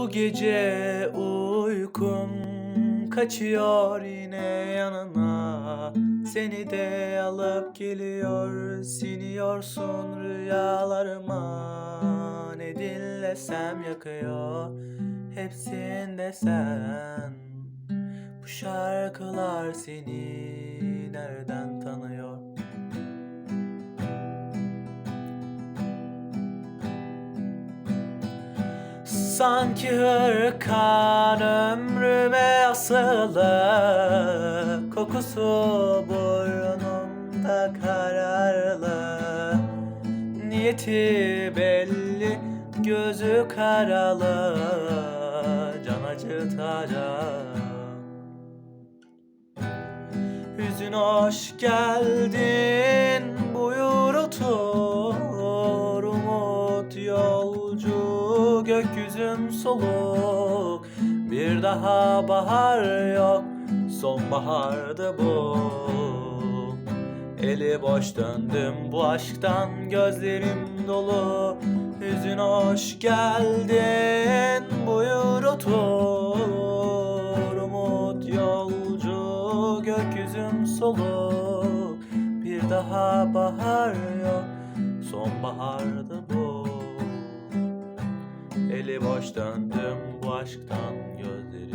Bu gece uykum kaçıyor yine yanına. Seni de alıp geliyor siniyorsun rüyalarıma. Ne dinlesem yakıyor hepsinde sen Bu şarkılar seni nereden tanıyor Sanki hırkan ömrüme asılı Kokusu burnumda kararlı. Niyeti belli gözü karalı Can acıtacak. Hüzün hoş geldin gökyüzüm soluk Bir daha bahar yok. Sonbahardı bu. Eli boş döndüm bu aşktan gözlerim dolu. Hüzün hoş geldin buyur otur. Umut yolcu gökyüzüm soluk. Bir daha bahar yok. Sonbahardı Eli boş döndüm bu aşktan gözlerim